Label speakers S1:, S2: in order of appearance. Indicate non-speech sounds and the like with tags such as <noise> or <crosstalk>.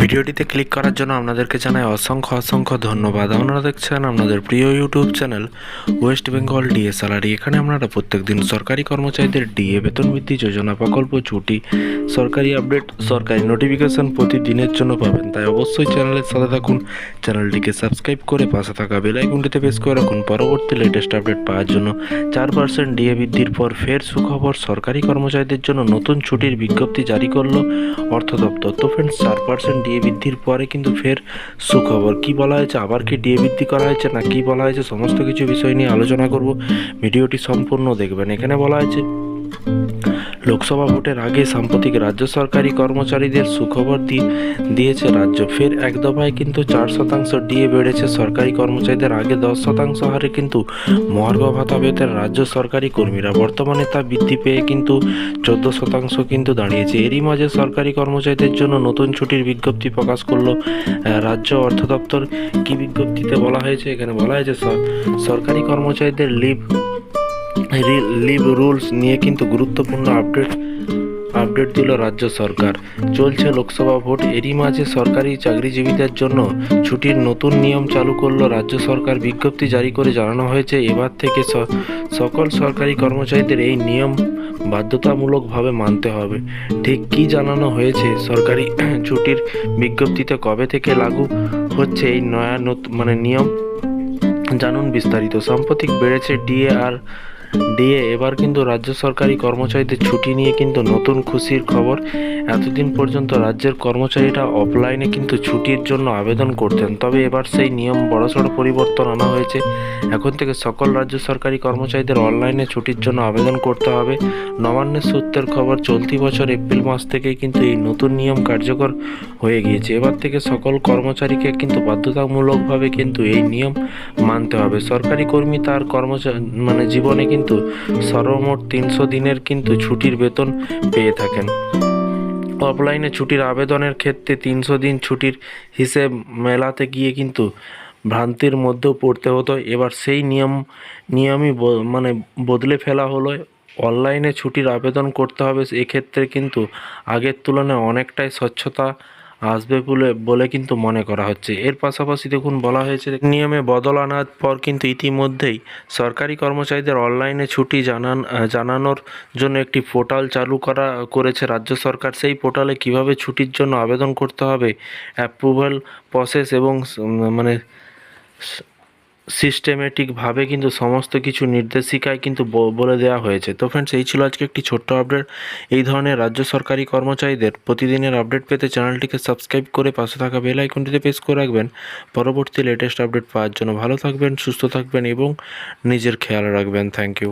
S1: ভিডিওটিতে ক্লিক করার জন্য আপনাদেরকে জানাই অসংখ্য অসংখ্য ধন্যবাদ। আপনারা দেখছেন আপনাদের প্রিয় YouTube channel West Bengal DA salary এখানে আপনারা প্রত্যেক দিন সরকারি কর্মচারীদের ডিএ বেতন বৃদ্ধি যোজনা প্রকল্প, ছুটি, সরকারি আপডেট, সরকারি নোটিফিকেশন প্রতিদিনের জন্য পাবেন। তাই অবশ্যই চ্যানেলের সাথে থাকুন, চ্যানেলটিকে সাবস্ক্রাইব করে পাশে থাকা বেল আইকনটিতে প্রেস করে রাখুন। পরবর্তী লেটেস্ট আপডেট পাওয়ার জন্য চার পার্সেন্ট ডিএ বৃদ্ধির পর ফের সুখবর সরকারি কর্মচারীদের জন্য নতুন ছুটির বিজ্ঞপ্তি জারি করল অর্থ দপ্তর। তো ফ্রেন্ডস চার পার্সেন্ট ডিএ বৃদ্ধির পরে কিন্তু ফের সুখবর। কি বলা হয়েছে? আবার কি ডিএ বৃদ্ধি করা হয়েছে না কি বলা হয়েছে? সমস্ত কিছু বিষয় নিয়ে আলোচনা করব। ভিডিওটি সম্পূর্ণ দেখবেন। এখানে বলা হয়েছে লোকসভা ভোটের আগে সাম্প্রতিক রাজ্য সরকারি কর্মচারীদের সুখবর দিয়েছে রাজ্য। ফের এক দফায় কিন্তু চার শতাংশ ডিএ বেড়েছে সরকারি কর্মচারীদের, আগে দশ শতাংশ হারে কিন্তু মহার্ঘ ভাতা পেতেন রাজ্য সরকারি কর্মীরা। বর্তমানে তা বৃদ্ধি পেয়ে কিন্তু চোদ্দ শতাংশ কিন্তু দাঁড়িয়েছে। এরই মাঝে সরকারি কর্মচারীদের জন্য নতুন ছুটির বিজ্ঞপ্তি প্রকাশ করল রাজ্য অর্থ দপ্তর। কি বিজ্ঞপ্তিতে বলা হয়েছে? এখানে বলা হয়েছে সরকারি কর্মচারীদের লিভ লিভ রুলস নিয়ে কিন্তু গুরুত্বপূর্ণ আপডেট আপডেট দিল রাজ্য সরকার। চলছে লোকসভা ভোট, এরই মাঝে সরকারি চাকরিজীবীদের জন্য ছুটির নতুন নিয়ম চালু করল রাজ্য সরকার। বিজ্ঞপ্তি জারি করে জানানো হয়েছে, এবার থেকে সকল সরকারি কর্মচারীদের এই নিয়ম বাধ্যতামূলকভাবে মানতে হবে। ঠিক কী জানানো হয়েছে সরকারি <clears throat> ছুটির বিজ্ঞপ্তিতে কবে থেকে লাগু হচ্ছে এই নয়া মানে নিয়ম? জানুন বিস্তারিত। সাম্প্রতিক বেড়েছে ডিএ আর ডিএ এবার কিন্তু রাজ্য সরকারি কর্মচারীদের ছুটি নিয়ে কিন্তু নতুন খুশির খবর। এতদিন পর্যন্ত রাজ্যের কর্মচারীরা অফলাইনে কিন্তু ছুটির জন্য আবেদন করতেন। তবে এবার সেই নিয়ম বড়সড় পরিবর্তন আনা হয়েছে। এখন থেকে সকল রাজ্য সরকারি কর্মচারীদের অনলাইনে ছুটির জন্য আবেদন করতে হবে। নবান্নের সূত্রের খবর, চলতি বছর এপ্রিল মাস থেকেই কিন্তু এই নতুন নিয়ম কার্যকর হয়ে গিয়েছে। এবার থেকে সকল কর্মচারীকে কিন্তু বাধ্যতামূলকভাবে কিন্তু এই নিয়ম মানতে হবে। সরকারি কর্মী তার কর্মচারী মানে জীবনে কিন্তু সর্বমোট তিনশো দিনের কিন্তু ছুটির বেতন পেয়ে থাকেন। অফলাইনে ছুটির আবেদনের ক্ষেত্রে তিনশো দিন ছুটির হিসেব মেলাতে গিয়ে কিন্তু ভ্রান্তির মধ্যেও পড়তে হতো। এবার সেই নিয়ম, নিয়মই মানে বদলে ফেলা হলো। অনলাইনে ছুটির আবেদন করতে হবে, এক্ষেত্রে কিন্তু আগের তুলনায় অনেকটাই স্বচ্ছতা আসবে বলে কিন্তু মনে করা হচ্ছে। এর পাশাপাশি দেখুন, বলা হয়েছে নিয়মে বদল আনার পর কিন্তু ইতিমধ্যেই সরকারি কর্মচারীদের অনলাইনে ছুটি জানান জানানোর জন্য একটি পোর্টাল চালু করা করেছে রাজ্য সরকার। সেই পোর্টালে কীভাবে ছুটির জন্য আবেদন করতে হবে, অ্যাপ্রুভাল প্রসেস এবং মানে সিস্টেমেটিকভাবে কিন্তু সমস্ত কিছু নির্দেশিকায় কিন্তু বলে দেওয়া হয়েছে। তো ফ্রেন্ডস এই ছিল আজকে একটি ছোট্ট আপডেট এই ধরনের রাজ্য সরকারি কর্মচারীদের প্রতিদিনের আপডেট পেতে চ্যানেলটিকে সাবস্ক্রাইব করে পাশে থাকা বেল আইকনটিতে প্রেস করে রাখবেন। পরবর্তী লেটেস্ট আপডেট পাওয়ার জন্য ভালো থাকবেন, সুস্থ থাকবেন এবং নিজের খেয়াল রাখবেন। Thank you